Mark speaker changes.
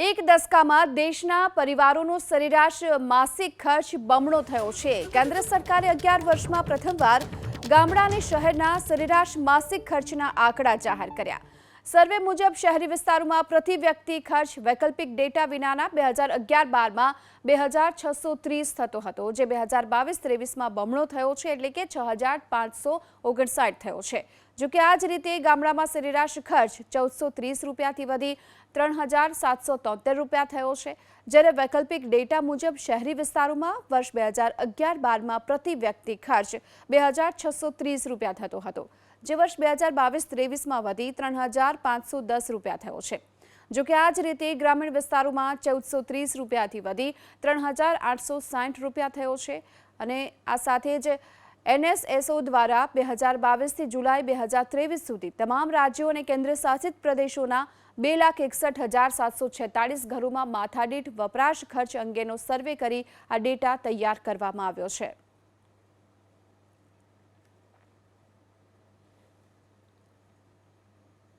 Speaker 1: એક દસકામાં દેશના પરિવારોનો સરેરાશ માસિક ખર્ચ બમણો થયો છે. કેન્દ્ર સરકારે અગિયાર વર્ષમાં પ્રથમવાર ગામડા અને શહેરના સરેરાશ માસિક ખર્ચના આંકડા જાહેર કર્યા. સર્વે મુજબ શહેરી વિસ્તારોમાં પ્રતિ વ્યક્તિ ખર્ચ વૈકલ્પિક ડેટા વિનાના બે હજાર અગિયાર બારમાં બે હજાર છસો ત્રીસ થતો હતો, જે બે હજાર બાવીસ ત્રેવીસમાં બમણો થયો છે એટલે કે છ હજાર પાંચસો ઓગણસાઠ થયો છે. જો કે આ જ રીતે ગામડામાં સરેરાશ ખર્ચ ચૌદસો ત્રીસ રૂપિયાથી વધી ત્રણ હજાર સાતસો તોતેર રૂપિયા થયો છે, જ્યારે વૈકલ્પિક ડેટા મુજબ શહેરી વિસ્તારોમાં વર્ષ બે હજાર અગિયાર બારમાં પ્રતિ વ્યક્તિ ખર્ચ બે હજાર છસો ત્રીસ રૂપિયા થતો હતો, જે વર્ષ બે હજાર બાવીસ ત્રેવીસમાં વધી ત્રણ હજાર પાંચસો દસ રૂપિયા થયો છે. જો કે આ જ રીતે ગ્રામીણ વિસ્તારોમાં ચૌદસો ત્રીસ રૂપિયાથી વધી ત્રણ હજાર આઠસો સાઠ રૂપિયા થયો છે અને આ સાથે જ એનએસએસઓ દ્વારા બે હજાર બાવીસથી જુલાઈ બે હજાર ત્રેવીસ સુધી તમામ રાજ્યો અને કેન્દ્રશાસિત પ્રદેશોના બે લાખ એકસઠ હજાર સાતસો છેતાળીસ ઘરોમાં માથાદીઠ વપરાશ ખર્ચ અંગેનો સર્વે કરી આ ડેટા તૈયાર કરવામાં આવ્યો છે.